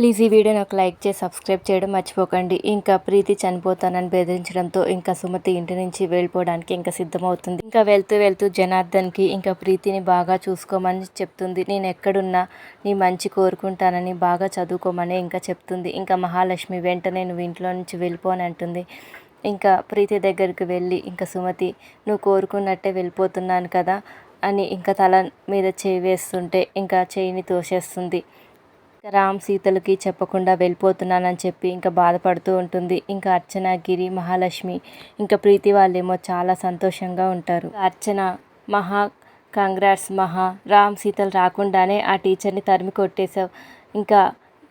Please ఈ వీడియోని ఒక లైక్ చేసి సబ్స్క్రైబ్ చేయడం మర్చిపోకండి. ఇంకా ప్రీతి చనిపోతానని బెదిరించడంతో ఇంకా సుమతి ఇంటి నుంచి వెళ్ళిపోవడానికి ఇంకా సిద్ధమవుతుంది. ఇంకా వెళ్తూ వెళ్తూ జనార్దన్కి ఇంకా ప్రీతిని బాగా చూసుకోమని చెప్తుంది. నేను ఎక్కడున్నా నీ మంచి కోరుకుంటానని బాగా చదువుకోమని ఇంకా చెప్తుంది. ఇంకా మహాలక్ష్మి వెంటనే నువ్వు ఇంట్లో నుంచి వెళ్ళిపోని అంటుంది. ఇంకా ప్రీతి దగ్గరికి వెళ్ళి ఇంకా సుమతి నువ్వు కోరుకున్నట్టే వెళ్ళిపోతున్నాను కదా అని ఇంకా తల మీద చేయి వేస్తుంటే ఇంకా చేయిని తోసేస్తుంది. రామ్ సీతలకి చెప్పకుండా వెళ్ళిపోతున్నానని చెప్పి ఇంకా బాధపడుతూ ఉంటుంది. ఇంకా అర్చన గిరి మహాలక్ష్మి ఇంకా ప్రీతి వాళ్ళేమో చాలా సంతోషంగా ఉంటారు. అర్చన మహా కంగ్రాట్స్ మహా రామ్ సీతలు రాకుండానే ఆ టీచర్ని తరిమి కొట్టేశావు. ఇంకా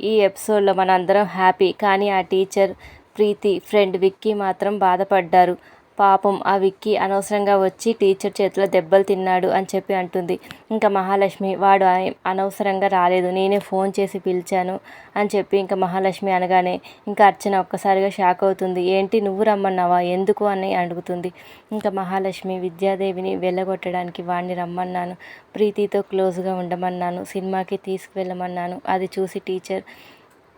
ఈ ఎపిసోడ్లో మనందరం హ్యాపీ కానీ ఆ టీచర్ ప్రీతి ఫ్రెండ్ విక్కీ మాత్రం బాధపడ్డారు. పాపం ఆ విక్కీ అనవసరంగా వచ్చి టీచర్ చేతిలో దెబ్బలు తిన్నాడు అని చెప్పి అంటుంది. ఇంకా మహాలక్ష్మి వాడు అనవసరంగా రాలేదు. నేనే ఫోన్ చేసి పిలిచాను అని చెప్పి ఇంకా మహాలక్ష్మి అనగానే ఇంకా అర్చన ఒక్కసారిగా షాక్ అవుతుంది. ఏంటి? నువ్వు రమ్మన్నావా? ఎందుకు? అని అడుగుతుంది. ఇంకా మహాలక్ష్మి విద్యాదేవిని వెళ్ళగొట్టడానికి వాడిని రమ్మన్నాను. ప్రీతితో క్లోజ్గా ఉండమన్నాను. సినిమాకి తీసుకువెళ్ళమన్నాను. అది చూసి టీచర్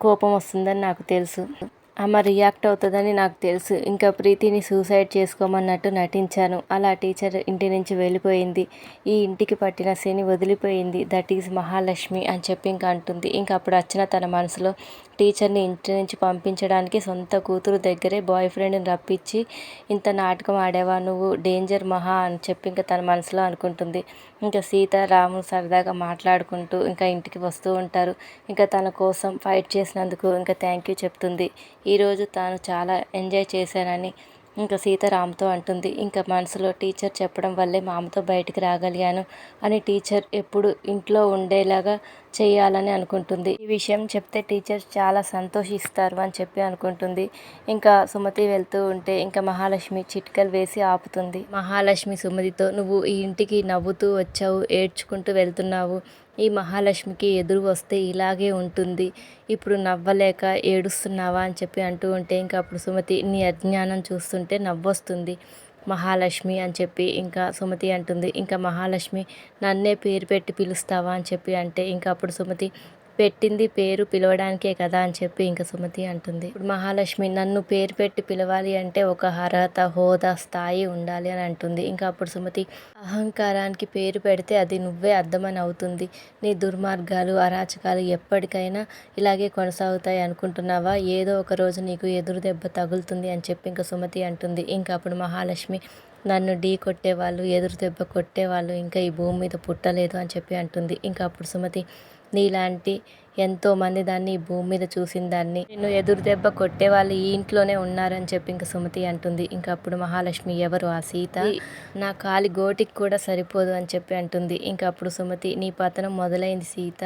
కోపం వస్తుందని నాకు తెలుసు. ఆమె రియాక్ట్ అవుతుందని నాకు తెలుసు. ఇంకా ప్రీతిని సూసైడ్ చేసుకోమన్నట్టు నటించాను. అలా టీచర్ ఇంటి నుంచి వెళ్ళిపోయింది. ఈ ఇంటికి పట్టిన శని వదిలిపోయింది. దట్ ఈజ్ మహాలక్ష్మి అని చెప్పి ఇంకా అంటుంది. ఇంకా అప్పుడు వచ్చిన తన మనసులో టీచర్ని ఇంటి నుంచి పంపించడానికి సొంత కూతురు దగ్గరే బాయ్ ఫ్రెండ్ని రప్పించి ఇంత నాటకం ఆడేవా నువ్వు? డేంజర్ మహా అని చెప్పి ఇంకా తన మనసులో అనుకుంటుంది. ఇంకా సీత రాము సరదాగా మాట్లాడుకుంటూ ఇంకా ఇంటికి వస్తూ ఉంటారు. ఇంకా తన కోసం ఫైట్ చేసినందుకు ఇంకా థ్యాంక్ యూ చెప్తుంది. ఈరోజు తాను చాలా ఎంజాయ్ చేశానని ఇంకా సీత రామ్తో అంటుంది. ఇంకా మనసులో టీచర్ చెప్పడం వల్లే మామతో బయటికి రాగలిగాను అని టీచర్ ఎప్పుడు ఇంట్లో ఉండేలాగా చేయాలని అనుకుంటుంది. ఈ విషయం చెప్తే టీచర్స్ చాలా సంతోషిస్తారు అని చెప్పి అనుకుంటుంది. ఇంకా సుమతి వెళ్తూ ఉంటే ఇంకా మహాలక్ష్మి చిట్కలు వేసి ఆపుతుంది. మహాలక్ష్మి సుమతితో నువ్వు ఈ ఇంటికి నవ్వుతూ వచ్చావు ఏడ్చుకుంటూ వెళ్తున్నావు. ఈ మహాలక్ష్మికి ఎదురు వస్తే ఇలాగే ఉంటుంది. ఇప్పుడు నవ్వలేక ఏడుస్తున్నావా? అని చెప్పి అంటూ ఉంటే ఇంకా అప్పుడు సుమతి నీ అజ్ఞానం చూస్తుంటే నవ్వొస్తుంది. మహాలక్ష్మి అని చెప్పి ఇంకా సుమతి అంటుంది. ఇంకా మహాలక్ష్మి నన్నే పేరు పెట్టి పిలుస్తావా అని చెప్పి అంటే ఇంకా అప్పుడు సుమతి పెట్టింది పేరు పిలవడానికే కదా అని చెప్పి ఇంకా సుమతి అంటుంది. ఇప్పుడు మహాలక్ష్మి నన్ను పేరు పెట్టి పిలవాలి అంటే ఒక అర్హత హోదా స్థాయి ఉండాలి అని అంటుంది. ఇంకా అప్పుడు సుమతి అహంకారానికి పేరు పెడితే అది నువ్వే అర్థమని అవుతుంది. నీ దుర్మార్గాలు అరాచకాలు ఎప్పటికైనా ఇలాగే కొనసాగుతాయి అనుకుంటున్నావా? ఏదో ఒక రోజు నీకు ఎదురు దెబ్బ తగులుతుంది అని చెప్పి ఇంకా సుమతి అంటుంది. ఇంకా అప్పుడు మహాలక్ష్మి నన్ను ఢీ కొట్టేవాళ్ళు ఎదురు దెబ్బ కొట్టేవాళ్ళు ఇంకా ఈ భూమి మీద పుట్టలేదు అని చెప్పి అంటుంది. ఇంకా అప్పుడు సుమతి నీలాంటి ఎంతోమంది దాన్ని ఈ భూమి మీద చూసిన దాన్ని నిన్ను ఎదురు దెబ్బ కొట్టే వాళ్ళు ఈ ఇంట్లోనే ఉన్నారని చెప్పి ఇంకా సుమతి అంటుంది. ఇంకా అప్పుడు మహాలక్ష్మి ఎవరు ఆ సీత? నా కాలి గోటికి కూడా సరిపోదు అని చెప్పి అంటుంది. ఇంకా అప్పుడు సుమతి నీ పతనం మొదలైంది సీత.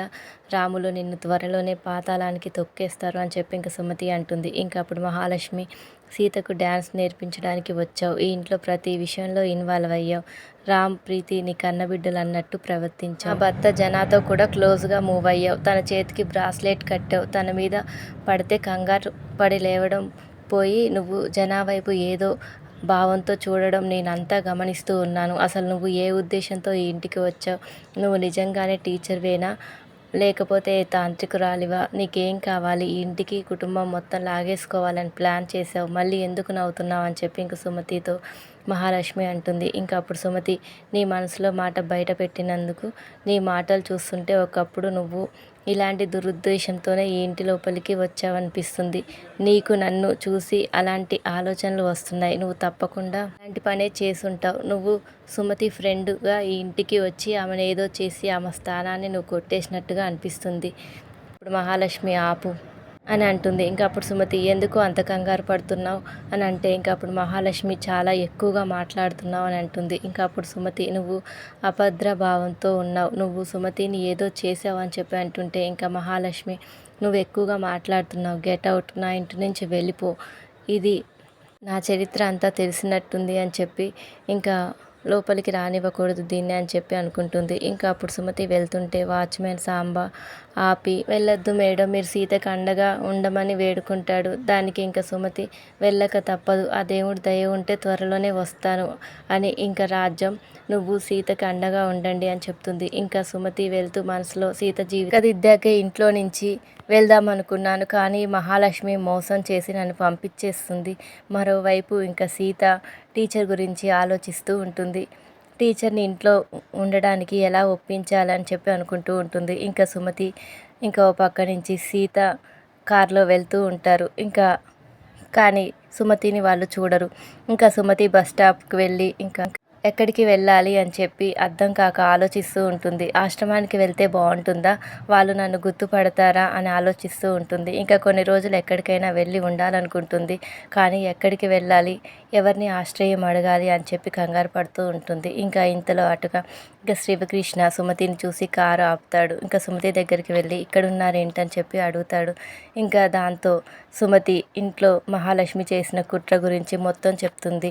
రాములు నిన్ను త్వరలోనే పాతాళానికి తొక్కేస్తారు అని చెప్పి ఇంకా సుమతి అంటుంది. ఇంకా అప్పుడు మహాలక్ష్మి సీతకు డ్యాన్స్ నేర్పించడానికి వచ్చావు. ఈ ఇంట్లో ప్రతి విషయంలో ఇన్వాల్వ్ అయ్యావు. రామ్ ప్రీతి నీ కన్నబిడ్డలు అన్నట్టు ప్రవర్తించావు. ఆ భర్త జనాతో కూడా క్లోజ్గా మూవ్ అయ్యావు. తన చేతికి బ్రాస్లెట్ కట్టావు. తన మీద పడితే కంగారు పడి లేవడం పోయి నువ్వు జనా వైపు ఏదో భావంతో చూడడం నేనంతా గమనిస్తూ ఉన్నాను. అసలు నువ్వు ఏ ఉద్దేశంతో ఈ ఇంటికి వచ్చావు? నువ్వు నిజంగానే టీచర్వేనా? లేకపోతే తాంత్రికురాలివా? నీకేం కావాలి? ఈ ఇంటికి కుటుంబం మొత్తం లాగేసుకోవాలని ప్లాన్ చేసావు మళ్ళీ ఎందుకు నవ్వుతున్నావు? అని చెప్పి ఇంక సుమతితో మహాలక్ష్మి అంటుంది. ఇంకా అప్పుడు సుమతి నీ మనసులో మాట బయట పెట్టినందుకు నీ మాటలు చూస్తుంటే ఒకప్పుడు నువ్వు ఇలాంటి దురుద్దేశంతోనే ఈ ఇంటి లోపలికి వచ్చావనిపిస్తుంది. నీకు నన్ను చూసి అలాంటి ఆలోచనలు వస్తున్నాయి. నువ్వు తప్పకుండా అలాంటి పనే చేసుంటావు నువ్వు సుమతి ఫ్రెండ్గా ఈ ఇంటికి వచ్చి ఆమెను ఏదో చేసి ఆమె స్థానాన్ని నువ్వు కొట్టేసినట్టుగా అనిపిస్తుంది. ఇప్పుడు మహాలక్ష్మి ఆపు. అని అంటుంది. ఇంకా అప్పుడు సుమతి ఎందుకు అంత కంగారు పడుతున్నావు? అని అంటే ఇంకా అప్పుడు మహాలక్ష్మి చాలా ఎక్కువగా మాట్లాడుతున్నావు అని అంటుంది. ఇంకా అప్పుడు సుమతి నువ్వు అభద్ర భావంతో ఉన్నావు. నువ్వు సుమతిని ఏదో చేసావు అని చెప్పి అంటుంటే ఇంకా మహాలక్ష్మి నువ్వు ఎక్కువగా మాట్లాడుతున్నావు. Get out. నా ఇంటి నుంచి వెళ్ళిపో. ఇది నా చరిత్ర అంతా తెలిసినట్టుంది అని చెప్పి ఇంకా లోపలికి రానివ్వకూడదు దీన్ని అని చెప్పి అనుకుంటుంది. ఇంకా అప్పుడు సుమతి వెళ్తుంటే వాచ్మెన్ సాంబ ఆపి వెళ్ళొద్దు మేడం మీరు సీతకు అండగా ఉండమని వేడుకుంటాడు. దానికి ఇంకా సుమతి వెళ్ళక తప్పదు. ఆ దేవుడు దయ ఉంటే త్వరలోనే వస్తాను అని ఇంకా రాజ్యం నువ్వు సీతకు అండగా ఉండండి అని చెప్తుంది. ఇంకా సుమతి వెళ్తూ మనసులో సీత జీవితం దిద్దాకే ఇంట్లో నుంచి వెళ్దాం అనుకున్నాను కానీ మహాలక్ష్మి మోసం చేసి నన్ను పంపించేస్తుంది. మరోవైపు ఇంకా సీత టీచర్ గురించి ఆలోచిస్తూ ఉంటుంది. టీచర్ని ఇంట్లో ఉండడానికి ఎలా ఒప్పించాలని చెప్పి అనుకుంటూ ఉంటుంది. ఇంకా సుమతి ఇంకా ఓ పక్క నుంచి సీత కారులో వెళ్తూ ఉంటారు. ఇంకా కానీ సుమతిని వాళ్ళు చూడరు. ఇంకా సుమతి బస్ స్టాప్కి వెళ్ళి ఇంకా ఎక్కడికి వెళ్ళాలి అని చెప్పి అర్థం కాక ఆలోచిస్తూ ఉంటుంది. ఆశ్రమానికి వెళ్తే బాగుంటుందా? వాళ్ళు నన్ను గుర్తుపడతారా అని ఆలోచిస్తూ ఉంటుంది. ఇంకా కొన్ని రోజులు ఎక్కడికైనా వెళ్ళి ఉండాలనుకుంటుంది. కానీ ఎక్కడికి వెళ్ళాలి? ఎవరిని ఆశ్రయం అడగాలి అని చెప్పి కంగారు పడుతూ ఉంటుంది. ఇంకా ఇంతలో అటుగా ఇంకా శ్రీకృష్ణ సుమతిని చూసి కారు ఆపుతాడు. ఇంకా సుమతి దగ్గరికి వెళ్ళి ఇక్కడ ఉన్నారేంటని చెప్పి అడుగుతాడు. ఇంకా దాంతో సుమతి ఇంట్లో మహాలక్ష్మి చేసిన కుట్ర గురించి మొత్తం చెప్తుంది.